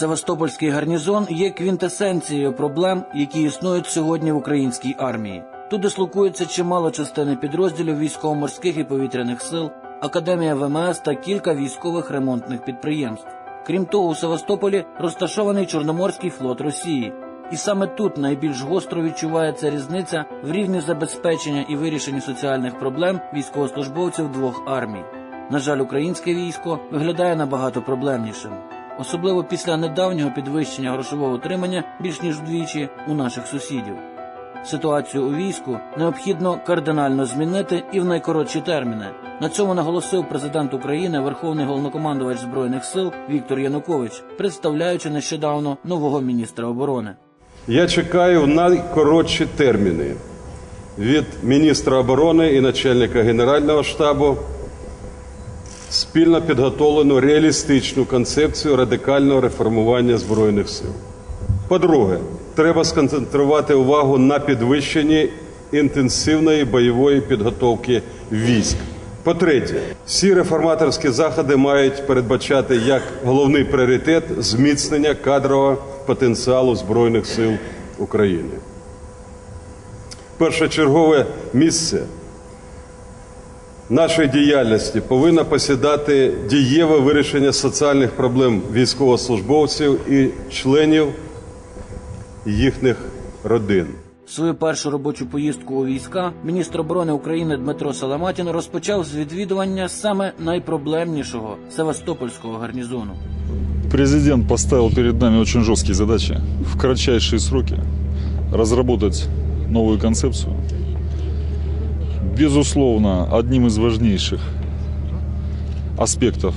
Севастопольський гарнізон є квінтесенцією проблем, які існують сьогодні в українській армії. Тут дислокується чимало частини підрозділів військово-морських і повітряних сил, академія ВМС та кілька військових ремонтних підприємств. Крім того, у Севастополі розташований Чорноморський флот Росії. І саме тут найбільш гостро відчувається різниця в рівні забезпечення і вирішенні соціальних проблем військовослужбовців двох армій. На жаль, українське військо виглядає набагато проблемнішим, особливо після недавнього підвищення грошового утримання більш ніж вдвічі у наших сусідів. Ситуацію у війську необхідно кардинально змінити і в найкоротші терміни. На цьому наголосив президент України, верховний головнокомандувач збройних сил Віктор Янукович, представляючи нещодавно нового міністра оборони. Я чекаю в найкоротші терміни від міністра оборони і начальника Генерального штабу спільно підготовлену реалістичну концепцію радикального реформування Збройних сил. По-друге, треба сконцентрувати увагу на підвищенні інтенсивної бойової підготовки військ. По-третє, всі реформаторські заходи мають передбачати як головний пріоритет зміцнення кадрового потенціалу Збройних сил України. Першочергове місце нашої діяльності повинно посідати дієве вирішення соціальних проблем військовослужбовців і членів їхніх родин. Свою першу робочу поїздку у війська міністр оборони України Дмитро Саламатін розпочав з відвідування саме найпроблемнішого Севастопольського гарнізону. Президент поставил перед нами очень жесткие задачи в кратчайшие сроки разработать новую концепцию. Безусловно, одним из важнейших аспектов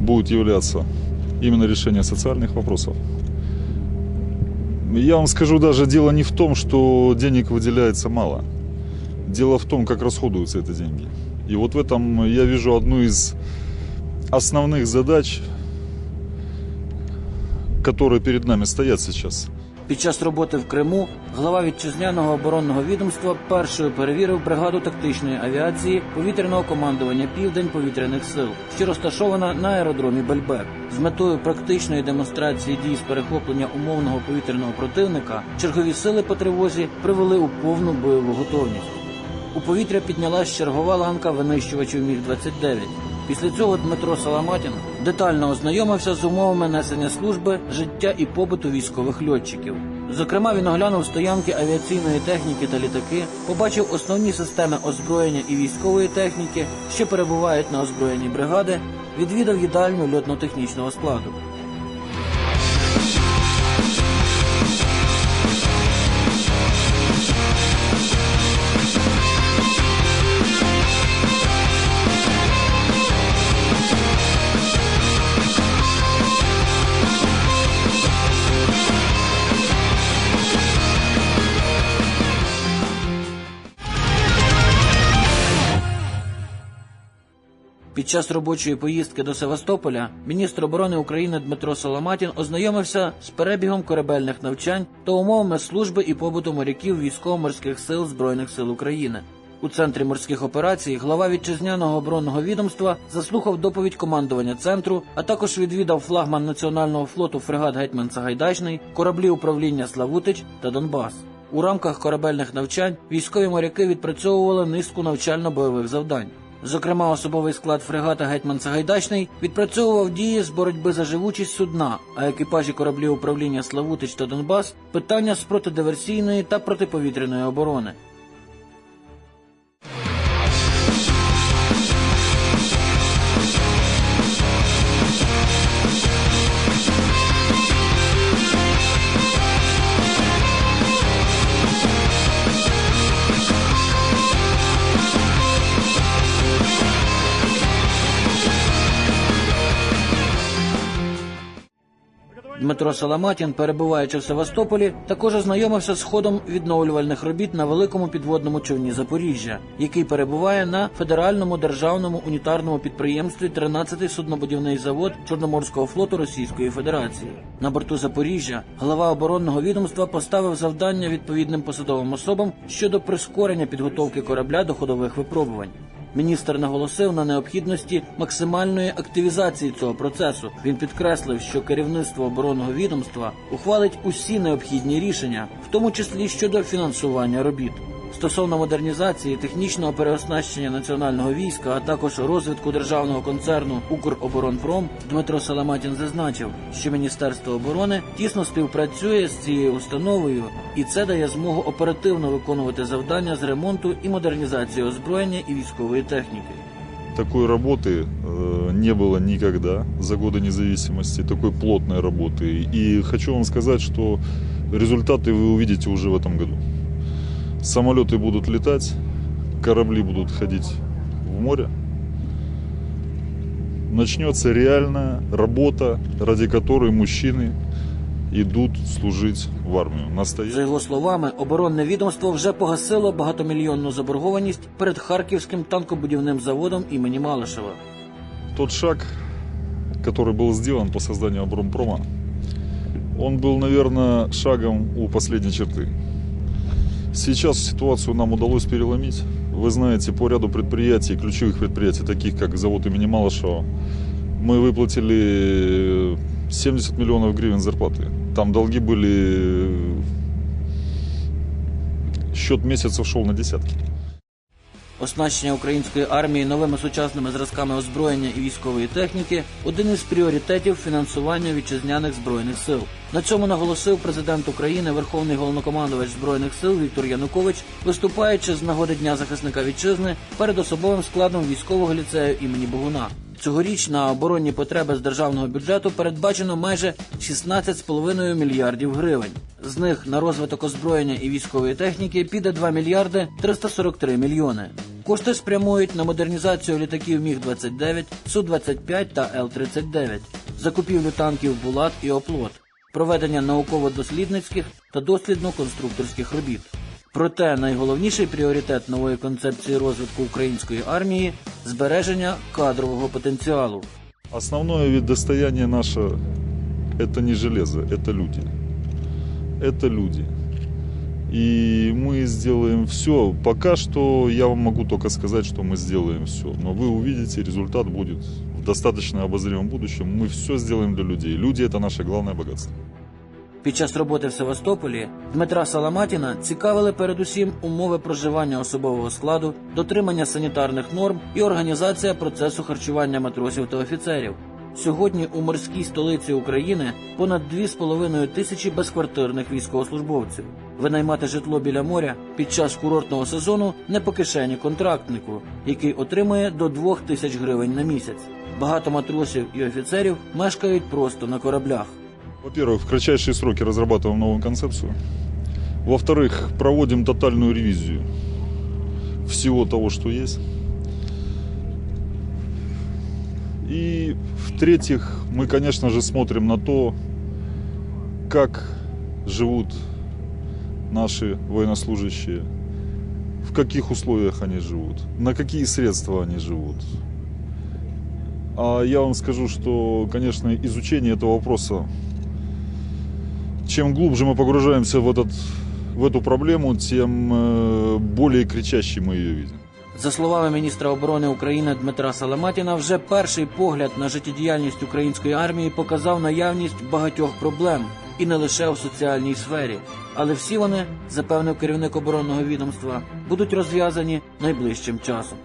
будет являться именно решение социальных вопросов. Я вам скажу, даже дело не в том, что денег выделяется мало. Дело в том, как расходуются эти деньги. И вот в этом я вижу одну из основных задач которые перед нами стоят сейчас. Під час роботи в Криму глава вітчизняного оборонного відомства першою перевірив бригаду тактичної авіації повітряного командування Південь повітряних сил, що розташована на аеродромі Бельбек. З метою практичної демонстрації дій з перехоплення умовного повітряного противника чергові сили по тривозі привели у повну бойову готовність. У повітря піднялась чергова ланка винищувачів міг 29 Після цього Дмитро Саламатін детально ознайомився з умовами несення служби, життя і побуту військових льотчиків. Зокрема, він оглянув стоянки авіаційної техніки та літаки, побачив основні системи озброєння і військової техніки, що перебувають на озброєнні бригади, відвідав їдальню льотно-технічного складу. Під час робочої поїздки до Севастополя міністр оборони України Дмитро Соломатін ознайомився з перебігом корабельних навчань та умовами служби і побуту моряків військово-морських сил Збройних сил України. У центрі морських операцій глава вітчизняного оборонного відомства заслухав доповідь командування центру, а також відвідав флагман національного флоту фрегат Гетьман Сагайдачний, кораблі управління Славутич та Донбас. У рамках корабельних навчань військові моряки відпрацьовували низку навчально-бойових завдань. Зокрема, особовий склад фрегата Гетьман Сагайдачний відпрацьовував дії з боротьби за живучість судна, а екіпажі кораблів управління Славутич та Донбас питання з протидиверсійної та протиповітряної оборони. Дмитро Соломатін, перебуваючи в Севастополі, також ознайомився з ходом відновлювальних робіт на великому підводному човні Запоріжжя, який перебуває на федеральному державному унітарному підприємстві 13-й суднобудівний завод Чорноморського флоту Російської Федерації. На борту Запоріжжя глава оборонного відомства поставив завдання відповідним посадовим особам щодо прискорення підготовки корабля до ходових випробувань. Міністр наголосив на необхідності максимальної активізації цього процесу. Він підкреслив, що керівництво оборонного відомства ухвалить усі необхідні рішення, в тому числі щодо фінансування робіт Стосовно модернізації, технічного переоснащення національного війська, а також розвитку державного концерну Укроборонпром, Дмитро Саламатін зазначив, що Міністерство оборони тісно співпрацює з цією установою, і це дає змогу оперативно виконувати завдання з ремонту і модернізації озброєння і військової техніки. Такой работы э, не было никогда за годы независимости, такой плотной работы. И хочу вам сказать, что результаты вы увидите уже в этом году. Самолеты будут летать, корабли будут ходить в море. Начнется реальная работа, ради которой мужчины идут служить в армию. За Настоящую. його словами, оборонне відомство вже погасило багатомільйонну заборгованість перед Харківським танкобудівним заводом імені Малишева. Тот шаг, который был сделан по созданию Оборонпрома, он был, наверное, шагом у последней черты. Сейчас ситуацию нам удалось переломить. Вы знаете, по ряду предприятий, ключевых предприятий, таких как завод имени Малышева, мы выплатили 70 миллионов гривен зарплаты. Там долги были... Счет месяцев шел на десятки. Оснащення української армії новими сучасними зразками озброєння і військової техніки один із пріоритетів фінансування вітчизняних збройних сил. На цьому наголосив президент України, верховний головнокомандувач збройних сил Віктор Янукович, виступаючи з нагоди Дня захисника вітчизни перед особовим складом військового ліцею імені Богуна. Цьогоріч на оборонні потреби з державного бюджету передбачено майже 16,5 мільярдів гривень. З них на розвиток озброєння і військової техніки піде 2 мільярди 343 мільйони. Кошти спрямують на модернізацію літаків Міг-29, Су-25 та Л-39, закупівлю танків Булат і Оплот, проведення науково-дослідницьких та дослідно-конструкторських робіт. Проте найголовніший пріоритет нової концепції розвитку української армії збереження кадрового потенціалу. Основное ведь достояние наше – это не железо, это люди. Это люди. И мы сделаем все. Пока что я вам могу только сказать, что мы сделаем все. Но вы увидите, результат будет в достаточно обозримом будущем. Мы все сделаем для людей. Люди – это наше главное богатство. Під час роботи в Севастополі Дмитра Саламатіна цікавили передусім умови проживання особового складу, дотримання санітарних норм і організація процесу харчування матросів та офіцерів. Сьогодні у морській столиці України понад 2,5 тисячі безквартирних військовослужбовців. Винаймати житло біля моря під час курортного сезону не по кишені контрактнику, який отримує до 2 тисяч гривень на місяць. Багато матросів і офіцерів мешкають просто на кораблях. Во-первых, в кратчайшие сроки разрабатываем новую концепцию. Во-вторых, проводим тотальную ревизию всего того, что есть. И в-третьих, мы, конечно же, смотрим на то, как живут наши военнослужащие, в каких условиях они живут, на какие средства они живут. А я вам скажу, что, конечно, изучение этого вопроса чем глубже мы погружаемся в, этот, в эту проблему, тем э, более кричащей мы ее видим. За словами міністра оборони України Дмитра Саламатіна, вже перший погляд на життєдіяльність української армії показав наявність багатьох проблем і не лише у соціальній сфері. Але всі вони, запевнив керівник оборонного відомства, будуть розв'язані найближчим часом.